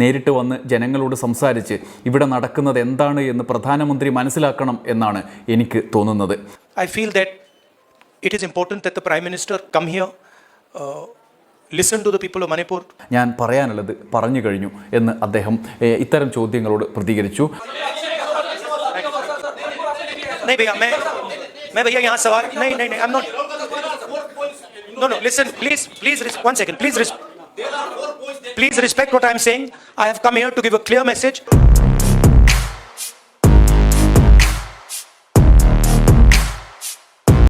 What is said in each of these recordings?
നേരിട്ട് വന്ന് ജനങ്ങളോട് സംസാരിച്ച് ഇവിടെ നടക്കുന്നത് എന്താണ് എന്ന് പ്രധാനമന്ത്രി മനസ്സിലാക്കണം എന്നാണ് എനിക്ക് തോന്നുന്നത്. I feel that it is important that the prime minister come here listen to the people of Manipur ഞാൻ പറയാനുള്ളത് പറഞ്ഞു കഴിഞ്ഞു എന്ന് അദ്ദേഹം ഇത്തരം ചോദ്യങ്ങളോട് പ്രതികരിച്ചു. Please please please Please respect what I'm saying. I have come here to give a clear message.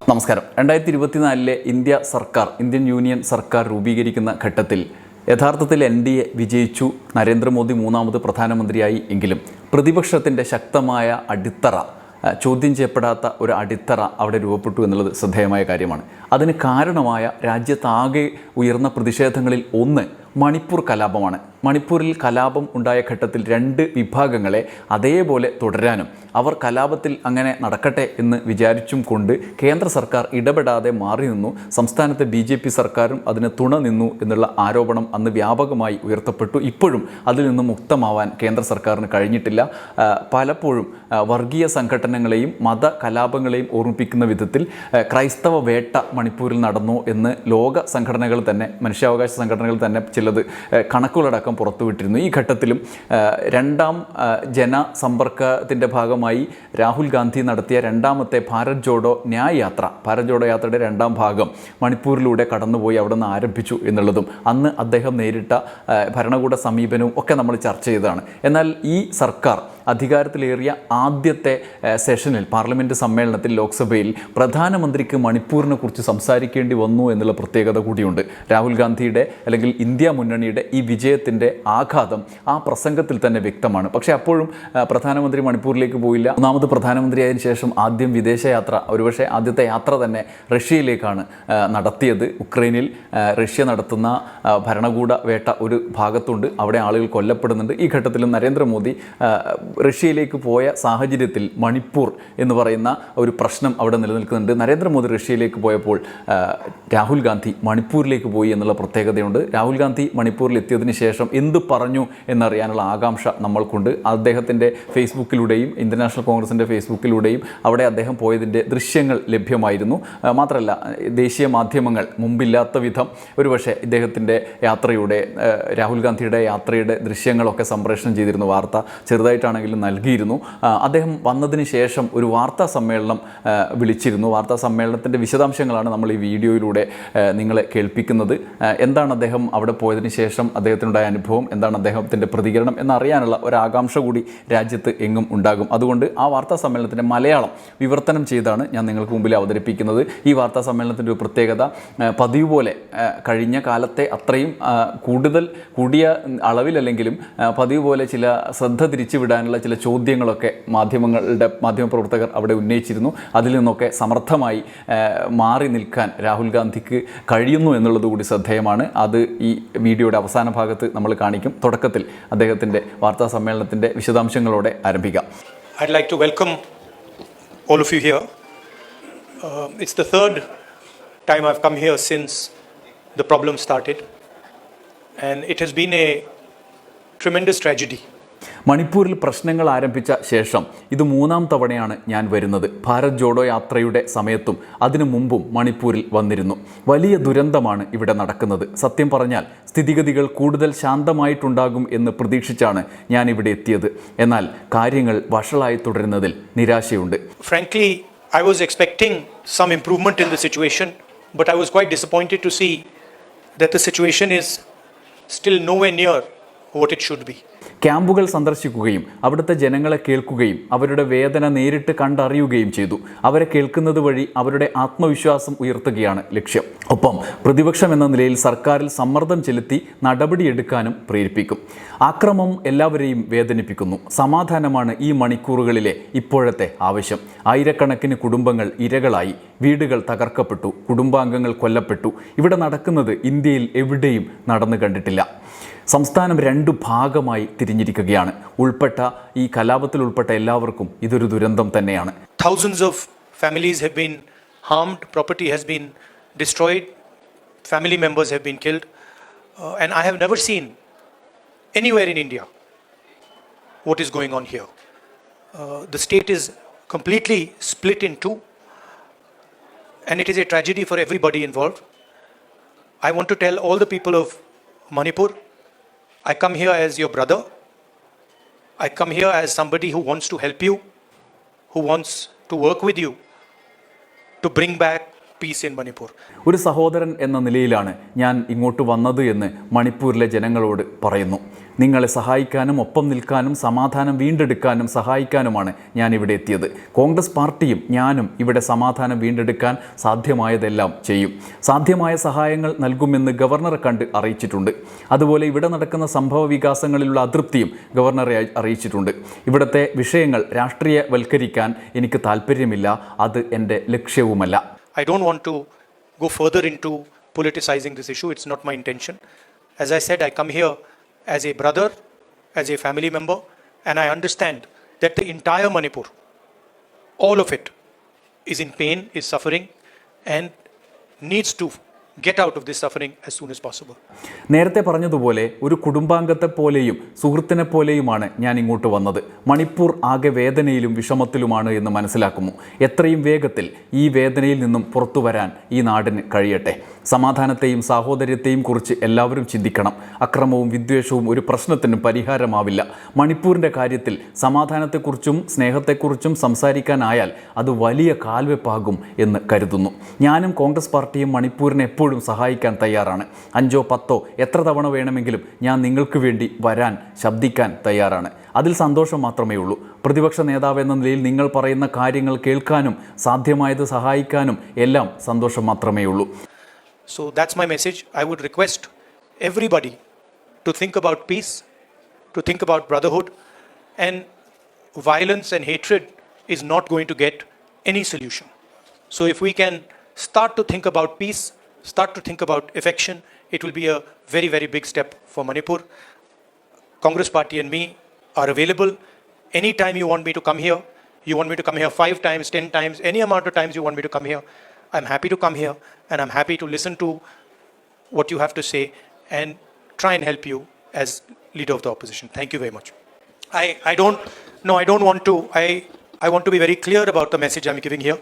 നമസ്കാരം രണ്ടായിരത്തി ഇരുപത്തിനാലിലെ ഇന്ത്യ സർക്കാർ ഇന്ത്യൻ യൂണിയൻ സർക്കാർ രൂപീകരിക്കുന്ന ഘട്ടത്തിൽ യഥാർത്ഥത്തിൽ എൻ ഡി എ വിജയിച്ചു നരേന്ദ്രമോദി മൂന്നാമത് പ്രധാനമന്ത്രിയായി എങ്കിലും പ്രതിപക്ഷത്തിന്റെ ശക്തമായ അടിത്തറ ചോദ്യം ചെയ്യപ്പെടാത്ത ഒരു അടിത്തറ അവിടെ രൂപപ്പെട്ടു എന്നുള്ളത് ശ്രദ്ധേയമായ കാര്യമാണ് അതിന് കാരണമായ രാജ്യത്താകെ ഉയർന്ന പ്രതിഷേധങ്ങളിൽ ഒന്ന് മണിപ്പൂർ കലാപമാണ്. മണിപ്പൂരിൽ കലാപം ഉണ്ടായ ഘട്ടത്തിൽ രണ്ട് വിഭാഗങ്ങളെ അതേപോലെ തുടരാനും അവർ കലാപത്തിൽ അങ്ങനെ നടക്കട്ടെ എന്ന് വിചാരിച്ചും കൊണ്ട് കേന്ദ്ര സർക്കാർ ഇടപെടാതെ മാറി നിന്നു. സംസ്ഥാനത്തെ ബി ജെ പി സർക്കാരും അതിന് തുണ നിന്നു എന്നുള്ള ആരോപണം അന്ന് വ്യാപകമായി ഉയർത്തപ്പെട്ടു. ഇപ്പോഴും അതിൽ നിന്ന് മുക്തമാവാൻ കേന്ദ്ര സർക്കാരിന് കഴിഞ്ഞിട്ടില്ല. പലപ്പോഴും വർഗീയ സംഘടനകളെയും മത കലാപങ്ങളെയും ഓർമ്മിപ്പിക്കുന്ന വിധത്തിൽ ക്രൈസ്തവ വേട്ട മണിപ്പൂരിൽ നടന്നു എന്ന് ലോക സംഘടനകൾ തന്നെ മനുഷ്യാവകാശ സംഘടനകൾ തന്നെ ചിലത് ആ, കണക്കുകളടക്കം പുറത്തുവിട്ടിരുന്നു. ഈ ഘട്ടത്തിലും രണ്ടാം ജനസമ്പർക്കത്തിന്റെ ഭാഗമായി രാഹുൽ ഗാന്ധി നടത്തിയ രണ്ടാമത്തെ ഭാരത് ജോഡോ ന്യായ് യാത്ര. ഭാരത് ജോഡോ യാത്രയുടെ രണ്ടാം ഭാഗം മണിപ്പൂരിലൂടെ കടന്നുപോയി അവിടെ നിന്ന് ആരംഭിച്ചു എന്നുള്ളതും അന്ന് അദ്ദേഹം നേരിട്ട ഭരണകൂട സമീപനവും ഒക്കെ നമ്മൾ ചർച്ച ചെയ്തതാണ്. എന്നാൽ ഈ സർക്കാർ അധികാരത്തിലേറിയ ആദ്യത്തെ സെഷനിൽ പാർലമെന്റ് സമ്മേളനത്തിൽ ലോക്സഭയിൽ പ്രധാനമന്ത്രിക്ക് മണിപ്പൂരിനെ കുറിച്ച് സംസാരിക്കേണ്ടി വന്നു എന്നുള്ള പ്രത്യേകത കൂടിയുണ്ട്. രാഹുൽ ഗാന്ധിയുടെ അല്ലെങ്കിൽ ഇന്ത്യ മുന്നണിയുടെ ഈ വിജയത്തിന്റെ ആഘാതം ആ പ്രസംഗത്തിൽ തന്നെ വ്യക്തമാണ്. പക്ഷേ അപ്പോഴും പ്രധാനമന്ത്രി മണിപ്പൂരിലേക്ക് പോയില്ല. ഒന്നാമത് പ്രധാനമന്ത്രിയായതിനു ശേഷം ആദ്യം വിദേശയാത്ര ഒരുപക്ഷെ ആദ്യത്തെ യാത്ര തന്നെ റഷ്യയിലേക്കാണ് നടത്തിയത്. ഉക്രൈനിൽ റഷ്യ നടത്തുന്ന ഭരണകൂട വേട്ട ഒരു ഭാഗത്തുണ്ട്. അവിടെ ആളുകൾ കൊല്ലപ്പെടുന്നുണ്ട്. ഈ ഘട്ടത്തിൽ നരേന്ദ്രമോദി റഷ്യയിലേക്ക് പോയ സാഹചര്യത്തിൽ മണിപ്പൂർ എന്ന് പറയുന്ന ഒരു പ്രശ്നം അവിടെ നിലനിൽക്കുന്നുണ്ട്. നരേന്ദ്രമോദി റഷ്യയിലേക്ക് പോയപ്പോൾ രാഹുൽ ഗാന്ധി മണിപ്പൂരിലേക്ക് പോയി എന്നുള്ള പ്രത്യേകതയുണ്ട്. രാഹുൽ ഗാന്ധി മണിപ്പൂരിൽ എത്തിയതിന് ശേഷം എന്ത് പറഞ്ഞു എന്നറിയാനുള്ള ആകാംക്ഷ നമ്മൾക്കുണ്ട്. അദ്ദേഹത്തിന്റെ ഫേസ്ബുക്കിലൂടെയും ഇന്ത്യൻ നാഷണൽ കോൺഗ്രസിന്റെ ഫേസ്ബുക്കിലൂടെയും അവിടെ അദ്ദേഹം പോയതിന്റെ ദൃശ്യങ്ങൾ ലഭ്യമായിരുന്നു. മാത്രമല്ല ദേശീയ മാധ്യമങ്ങൾ മുമ്പില്ലാത്ത വിധം ഒരുപക്ഷെ ഇദ്ദേഹത്തിന്റെ യാത്രയുടെ രാഹുൽ ഗാന്ധിയുടെ യാത്രയുടെ ദൃശ്യങ്ങളൊക്കെ സംപ്രേഷണം ചെയ്തിരുന്നു വാർത്ത ചെറുതായിട്ടാണെങ്കിലും നൽകിയിരുന്നു. അദ്ദേഹം വന്നതിന് ശേഷം ഒരു വാർത്താ സമ്മേളനം വിളിച്ചിരുന്നു. വാർത്താ സമ്മേളനത്തിന്റെ വിശദാംശങ്ങളാണ് നമ്മൾ ഈ വീഡിയോയിലൂടെ നിങ്ങളെ കേൾപ്പിക്കുന്നത്. എന്താണ് അദ്ദേഹം അവിടെ പോയതിന് ശേഷം അദ്ദേഹത്തിനുണ്ടായ അനുഭവം? എന്താണ് അദ്ദേഹത്തിന്റെ പ്രതികരണം എന്നറിയാനുള്ള ഒരു ആകാംക്ഷ കൂടി രാജ്യത്ത് എങ്ങും ഉണ്ടാകും. അതുകൊണ്ട് ആ വാർത്താ സമ്മേളനത്തിന്റെ മലയാളം വിവർത്തനം ചെയ്താണ് ഞാൻ നിങ്ങൾക്ക് മുമ്പിൽ അവതരിപ്പിക്കുന്നത്. ഈ വാർത്താ സമ്മേളനത്തിന്റെ ഒരു പ്രത്യേകത പതിവ് പോലെ കഴിഞ്ഞ കാലത്തെ അത്രയും കൂടുതൽ കൂടിയ അളവിലല്ലെങ്കിലും പതിവ് പോലെ ചില ശ്രദ്ധ തിരിച്ചുവിടാനുള്ള ചില ചോദ്യങ്ങളൊക്കെ മാധ്യമങ്ങളുടെ മാധ്യമപ്രവർത്തകർ അവിടെ ഉന്നയിച്ചിരുന്നു. അതിൽ നിന്നൊക്കെ സമർത്ഥമായി മാറി നിൽക്കാൻ രാഹുൽ ഗാന്ധിക്ക് കഴിയുന്നു എന്നുള്ളത് കൂടി ശ്രദ്ധേയമാണ്. അത് ഈ വീഡിയോയുടെ അവസാന ഭാഗത്ത് നമ്മൾ കാണിക്കും. തുടക്കത്തിൽ അദ്ദേഹത്തിന്റെ വാർത്താ സമ്മേളനത്തിന്റെ വിശദാംശങ്ങളോടെ ആരംഭിക്കാം. I'd like to welcome all of you here Uh, it's the time I come here since the problem started, and it has been a tremendous tragedy. മണിപ്പൂരിൽ പ്രശ്നങ്ങൾ ആരംഭിച്ച ശേഷം ഇത് മൂന്നാം തവണയാണ് ഞാൻ വരുന്നത്. ഭാരത് ജോഡോ യാത്രയുടെ സമയത്തും അതിനു മുമ്പും മണിപ്പൂരിൽ വന്നിരുന്നു. വലിയ ദുരന്തമാണ് ഇവിടെ നടക്കുന്നത്. സത്യം പറഞ്ഞാൽ സ്ഥിതിഗതികൾ കൂടുതൽ ശാന്തമായിട്ടുണ്ടാകും എന്ന് പ്രതീക്ഷിച്ചാണ് ഞാൻ ഇവിടെ എത്തിയത്. എന്നാൽ കാര്യങ്ങൾ വഷളായി തുടരുന്നതിൽ നിരാശയുണ്ട്. Frankly I was expecting some improvement in the situation but I was quite disappointed to see that the situation is still no way near what it should be. ക്യാമ്പുകൾ സന്ദർശിക്കുകയും അവിടുത്തെ ജനങ്ങളെ കേൾക്കുകയും അവരുടെ വേദന നേരിട്ട് കണ്ടറിയുകയും ചെയ്തു. അവരെ കേൾക്കുന്നത് വഴി അവരുടെ ആത്മവിശ്വാസം ഉയർത്തുകയാണ് ലക്ഷ്യം. ഒപ്പം പ്രതിപക്ഷം എന്ന നിലയിൽ സർക്കാരിൽ സമ്മർദ്ദം ചെലുത്തി നടപടിയെടുക്കാനും പ്രേരിപ്പിക്കും. ആക്രമം എല്ലാവരെയും വേദനിപ്പിക്കുന്നു. സമാധാനമാണ് ഈ മണിക്കൂറുകളിലെ ഇപ്പോഴത്തെ ആവശ്യം. ആയിരക്കണക്കിന് കുടുംബങ്ങൾ ഇരകളായി. വീടുകൾ തകർക്കപ്പെട്ടു. കുടുംബാംഗങ്ങൾ കൊല്ലപ്പെട്ടു. ഇവിടെ നടക്കുന്നത് ഇന്ത്യയിൽ എവിടെയും നടന്നു കണ്ടിട്ടില്ല. സംസ്ഥാനം രണ്ടു ഭാഗമായി തിരിഞ്ഞിരിക്കുകയാണ്. ഉൾപ്പെട്ട ഈ കലാപത്തിൽ ഉൾപ്പെട്ട എല്ലാവർക്കും ഇതൊരു ദുരന്തം തന്നെയാണ്. Thousands of families have been harmed property has been destroyed family members have been killed and I have never seen anywhere in India what is going on here the state is completely split in two and it is a tragedy for everybody involve I want to tell all the people of Manipur I come here as your brother. I come here as somebody who wants to help you, who wants to work with you to bring back. ഒരു സഹോദരൻ എന്ന നിലയിലാണ് ഞാൻ ഇങ്ങോട്ട് വന്നത് എന്ന് മണിപ്പൂരിലെ ജനങ്ങളോട് പറയുന്നു നിങ്ങളെ സഹായിക്കാനും ഒപ്പം നിൽക്കാനും സമാധാനം വീണ്ടെടുക്കാനും സഹായിക്കാനുമാണ് ഞാൻ ഇവിടെ എത്തിയത്. കോൺഗ്രസ് പാർട്ടിയും ഞാനും ഇവിടെ സമാധാനം വീണ്ടെടുക്കാൻ സാധ്യമായതെല്ലാം ചെയ്യും. സാധ്യമായ സഹായങ്ങൾ നൽകുമെന്ന് ഗവർണറെ കണ്ട് അറിയിച്ചിട്ടുണ്ട്. അതുപോലെ ഇവിടെ നടക്കുന്ന സംഭവ വികാസങ്ങളിലുള്ള അതൃപ്തിയും ഗവർണറെ അറിയിച്ചിട്ടുണ്ട്. ഇവിടുത്തെ വിഷയങ്ങൾ രാഷ്ട്രീയവൽക്കരിക്കാൻ എനിക്ക് താല്പര്യമില്ല അത് എന്റെ ലക്ഷ്യവുമല്ല. I don't want to go further into politicizing this issue. It's not my intention. As I said, I come here as a brother, as a family member, and I understand that the entire Manipur, all of it, is in pain, is suffering, and needs to get out of this suffering as soon as possible നേരത്തെ പറഞ്ഞതുപോലെ ഒരു കുടുംബാംഗത്തെ പോലെയും സുഹൃത്തിനെ പോലെയുമാണ് ഞാൻ ഇങ്ങോട്ട് വന്നത്. മണിപ്പൂർ ആകെ വേദനയിലും വിഷമത്തിലുമാണ് എന്ന് മനസ്സിലാക്കുന്നു. എത്രയും വേഗത്തിൽ ഈ വേദനയിൽ നിന്നും പുറത്തു വരാൻ ഈ നാടിന് കഴിയട്ടെ. സമാധാനത്തെയും സാഹോദര്യത്തെയും കുറിച്ച് എല്ലാവരും ചിന്തിക്കണം. അക്രമവും വിദ്വേഷവും ഒരു പ്രശ്നത്തിനും പരിഹാരമാവില്ല. മണിപ്പൂരിന്റെ കാര്യത്തിൽ സമാധാനത്തെക്കുറിച്ചും സ്നേഹത്തെക്കുറിച്ചും സംസാരിക്കാനായാൽ അത് വലിയ കാൽവെപ്പാകും എന്ന് കരുതുന്നു. ഞാനും കോൺഗ്രസ് പാർട്ടിയും മണിപ്പൂരിനെ എപ്പോഴും സഹായിക്കാൻ തയ്യാറാണ്. അഞ്ചോ പത്തോ എത്ര തവണ വേണമെങ്കിലും ഞാൻ നിങ്ങൾക്ക് വേണ്ടി വരാൻ ശബ്ദിക്കാൻ തയ്യാറാണ്. അതിൽ സന്തോഷം മാത്രമേ ഉള്ളൂ. പ്രതിപക്ഷ നേതാവ് എന്ന നിലയിൽ നിങ്ങൾ പറയുന്ന കാര്യങ്ങൾ കേൾക്കാനും സാധ്യമായത് സഹായിക്കാനും എല്ലാം സന്തോഷം മാത്രമേ ഉള്ളൂ. So that's my message I would request everybody to think about peace to think about brotherhood and violence and hatred is not going to get any solution so if we can start to think about peace start to think about affection, it will be a very, very big step for Manipur. Congress Party and me are available. Anytime you want me to come here, you want me to come here five times, ten times, any amount of times you want me to come here, I'm happy to come here and I'm happy to listen to what you have to say and try and help you as leader of the opposition. Thank you very much. I, I don't, no, I don't want to, I, I want to be very clear about the message I'm giving here.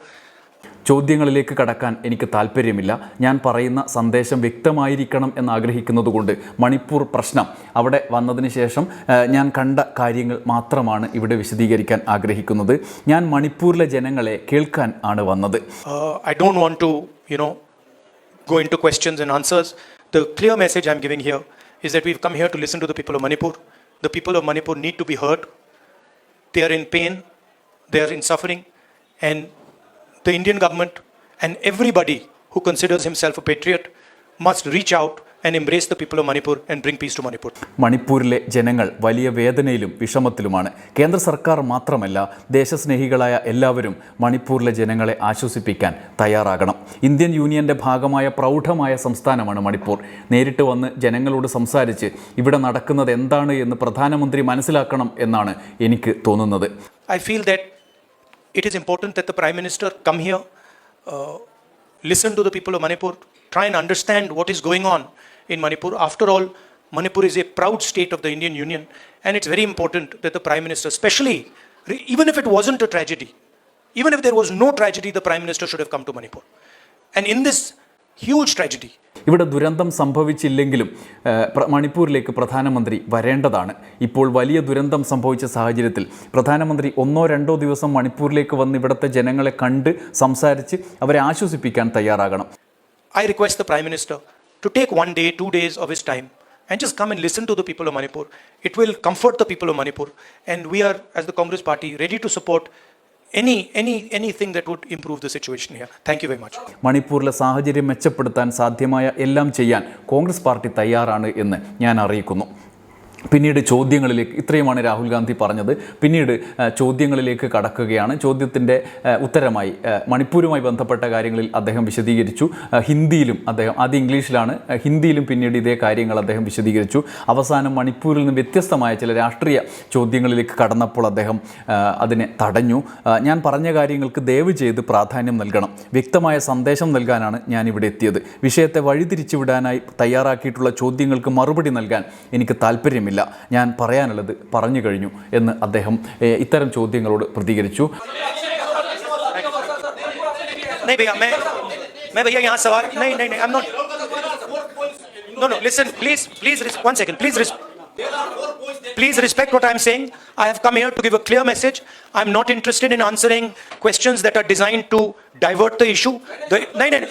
ചോദ്യങ്ങളിലേക്ക് കടക്കാൻ എനിക്ക് താല്പര്യമില്ല. ഞാൻ പറയുന്ന സന്ദേശം വ്യക്തമായിരിക്കണം എന്നാഗ്രഹിക്കുന്നതുകൊണ്ട് മണിപ്പൂർ പ്രശ്നം അവിടെ വന്നതിന് ശേഷം ഞാൻ കണ്ട കാര്യങ്ങൾ മാത്രമാണ് ഇവിടെ വിശദീകരിക്കാൻ ആഗ്രഹിക്കുന്നത്. ഞാൻ മണിപ്പൂരിലെ ജനങ്ങളെ കേൾക്കാൻ ആണ് വന്നത്. I do no go into questions and answers the clear message I'm giving here is that we come here to listen to the people of Manipur the people of Manipur need to be heard they are in pain they are in suffering and the Indian government and everybody who considers himself a patriot must reach out and embrace the people of Manipur and bring peace to Manipur. മണിപ്പൂരിലെ ജനങ്ങൾ വലിയ വേദനയിലും വിഷമത്തിലുമാണ്. കേന്ദ്ര സർക്കാർ മാത്രമല്ല ദേശസ്നേഹികളായ എല്ലാവരും മണിപ്പൂരിലെ ജനങ്ങളെ ആശ്വസിപ്പിക്കാൻ തയ്യാറാകണം. ഇന്ത്യൻ യൂണിയന്റെ ഭാഗമായ പ്രൗഢമായ സംസ്ഥാനമാണ് മണിപ്പൂർ. നേരിട്ട് വന്ന് ജനങ്ങളോട് സംസാരിച്ച് ഇവിടെ നടക്കുന്നത് എന്താണ് എന്ന് പ്രധാനമന്ത്രി മനസ്സിലാക്കണം എന്നാണ് എനിക്ക് തോന്നുന്നത്. I feel that it is important that the Prime Minister come here, uh, listen to the people of Manipur, try and understand what is going on in Manipur. After all, Manipur is a proud state of the Indian Union, and it's very important that the Prime Minister, especially, even if it wasn't a tragedy, even if there was no tragedy, the Prime Minister should have come to Manipur. And in this huge tragedy, ഇവിടെ ദുരന്തം സംഭവിച്ചില്ലെങ്കിലും പ്ര- മണിപ്പൂരിലേക്ക് പ്രധാനമന്ത്രി വരേണ്ടതാണ് ഇപ്പോൾ വലിയ ദുരന്തം സംഭവിച്ച സാഹചര്യത്തിൽ പ്രധാനമന്ത്രി ഒന്നോ രണ്ടോ ദിവസം മണിപ്പൂരിലേക്ക് വന്ന് ഇവിടുത്തെ ജനങ്ങളെ കണ്ട് സംസാരിച്ച് അവരെ ആശ്വസിപ്പിക്കാൻ തയ്യാറാകണം I request the Prime Minister to take one day, two days of his time and just come and listen to the people of Manipur. It will comfort the people of Manipur. And we are, as the Congress Party, ready to support any, any, anything that would improve the situation here. Thank you very much. മണിപ്പൂരിലെ സാഹചര്യം മെച്ചപ്പെടുത്താൻ സാധ്യമായ എല്ലാം ചെയ്യാൻ Congress party തയ്യാറാണ് എന്ന് ഞാൻ അറിയിക്കുന്നു പിന്നീട് ചോദ്യങ്ങളിലേക്ക് ഇത്രയുമാണ് രാഹുൽ ഗാന്ധി പറഞ്ഞത്. പിന്നീട് ചോദ്യങ്ങളിലേക്ക് കടക്കുകയാണ്. ചോദ്യത്തിന്റെ ഉത്തരമായി മണിപ്പൂരുമായി ബന്ധപ്പെട്ട കാര്യങ്ങളിൽ അദ്ദേഹം വിശദീകരിച്ചു. ഹിന്ദിയിലും അദ്ദേഹം ആദ്യം ഇംഗ്ലീഷിലാണ്. ഹിന്ദിയിലും പിന്നീട് ഇതേ കാര്യങ്ങൾ അദ്ദേഹം വിശദീകരിച്ചു. അവസാനം മണിപ്പൂരിൽ നിന്ന് വ്യത്യസ്തമായ ചില രാഷ്ട്രീയ ചോദ്യങ്ങളിലേക്ക് കടന്നപ്പോൾ അദ്ദേഹം അതിനെ തടഞ്ഞു. ഞാൻ പറഞ്ഞ കാര്യങ്ങൾക്ക് ദയവ് ചെയ്ത് പ്രാധാന്യം നൽകണം. വ്യക്തമായ സന്ദേശം നൽകാനാണ് ഞാൻ ഇവിടെ എത്തിയത്. വിഷയത്തെ വഴിതിരിച്ചുവിടാനായി തയ്യാറാക്കിയിട്ടുള്ള ചോദ്യങ്ങൾക്ക് മറുപടി നൽകാൻ എനിക്ക് താല്പര്യമില്ല. താല്പര്യമില്ല ഞാൻ പറയാനുള്ളത് പറഞ്ഞു കഴിഞ്ഞു എന്ന് അദ്ദേഹം ഏഹ്, ഇത്തരം ചോദ്യങ്ങളോട് പ്രതികരിച്ചു नहीं भैया मैं मैं भैया यहाँ सवाल नहीं नहीं नहीं I am not no no listen please please one second please Please respect what I'm saying. I have come here to give a clear message. I'm not interested in answering questions that are designed to divert the issue. The, no, no, no.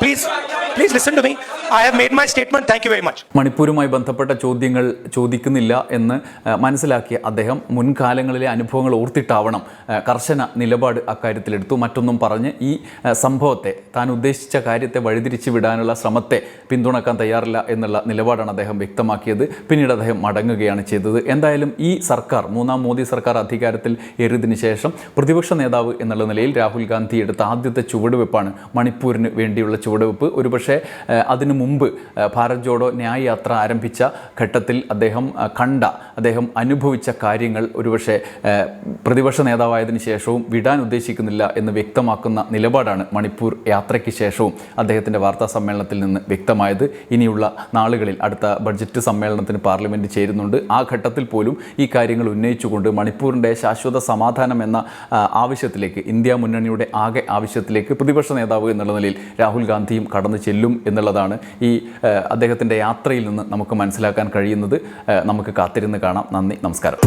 Please, please listen to me. I have made my statement thank you very much മണിപ്പൂരുമായി ബന്ധപ്പെട്ട ചോദ്യങ്ങൾ ചോദിക്കുന്നില്ല എന്ന് മനസ്സിലാക്കിയ അദ്ദേഹം മുൻകാലങ്ങളിലെ അനുഭവങ്ങൾ ഓർത്തിട്ടാവണം കർശന നിലപാട് അക്കാര്യത്തിലെടുത്തു. മറ്റൊന്നും പറഞ്ഞ് ഈ സംഭവത്തെ താൻ ഉദ്ദേശിച്ച കാര്യത്തെ വഴിതിരിച്ചു വിടാനുള്ള ശ്രമത്തെ പിന്തുണക്കാൻ തയ്യാറില്ല എന്നുള്ള നിലപാടാണ് അദ്ദേഹം വ്യക്തമാക്കിയത്. പിന്നീട് അദ്ദേഹം മടങ്ങുകയാണ് ചെയ്തത്. എന്തായാലും ഈ സർക്കാർ മൂന്നാം മോദി സർക്കാർ അധികാരത്തിൽ ഏറിയതിനു ശേഷം പ്രതിപക്ഷ നേതാവ് എന്നുള്ള നിലയിൽ രാഹുൽ ഗാന്ധി എടുത്ത ആദ്യത്തെ ചുവടുവെപ്പാണ് മണിപ്പൂരിന് വേണ്ടിയുള്ള ചുവടുവെപ്പ്. ഒരുപക്ഷെ അതിനു മുമ്പ് ഭാരത് ജോഡോ ന്യായയാത്ര ആരംഭിച്ച ഘട്ടത്തിൽ അദ്ദേഹം കണ്ട അദ്ദേഹം അനുഭവിച്ച കാര്യങ്ങൾ ഒരുപക്ഷെ പ്രതിപക്ഷ നേതാവായതിനു ശേഷവും വിടാൻ ഉദ്ദേശിക്കുന്നില്ല എന്ന് വ്യക്തമാക്കുന്ന നിലപാടാണ് മണിപ്പൂർ യാത്രയ്ക്ക് ശേഷവും അദ്ദേഹത്തിന്റെ വാർത്താ സമ്മേളനത്തിൽ നിന്ന് വ്യക്തമായത്. ഇനിയുള്ള നാളുകളിൽ അടുത്ത ബഡ്ജറ്റ് സമ്മേളനത്തിന് പാർലമെന്റ് ചേരുന്നുണ്ട്. ആ ഘട്ടത്തിൽ പോലും ഈ കാര്യങ്ങൾ ഉന്നയിച്ചുകൊണ്ട് മണിപ്പൂരിന്റെ ശാശ്വത സമാധാനം എന്ന ആവശ്യത്തിലേക്ക് ഇന്ത്യ മുന്നണിയുടെ ആകെ ആവശ്യത്തിലേക്ക് പ്രതിപക്ഷ നേതാവ് എന്നുള്ള നിലയിൽ രാഹുൽ ഗാന്ധിയും കടന്നു ചെല്ലും എന്നുള്ളതാണ് ഈ അദ്ദേഹത്തിന്റെ യാത്രയിൽ നിന്ന് നമുക്ക് മനസ്സിലാക്കാൻ കഴിയുന്നത് നമുക്ക് കാത്തിരുന്ന് കാണാം. നന്ദി നമസ്കാരം.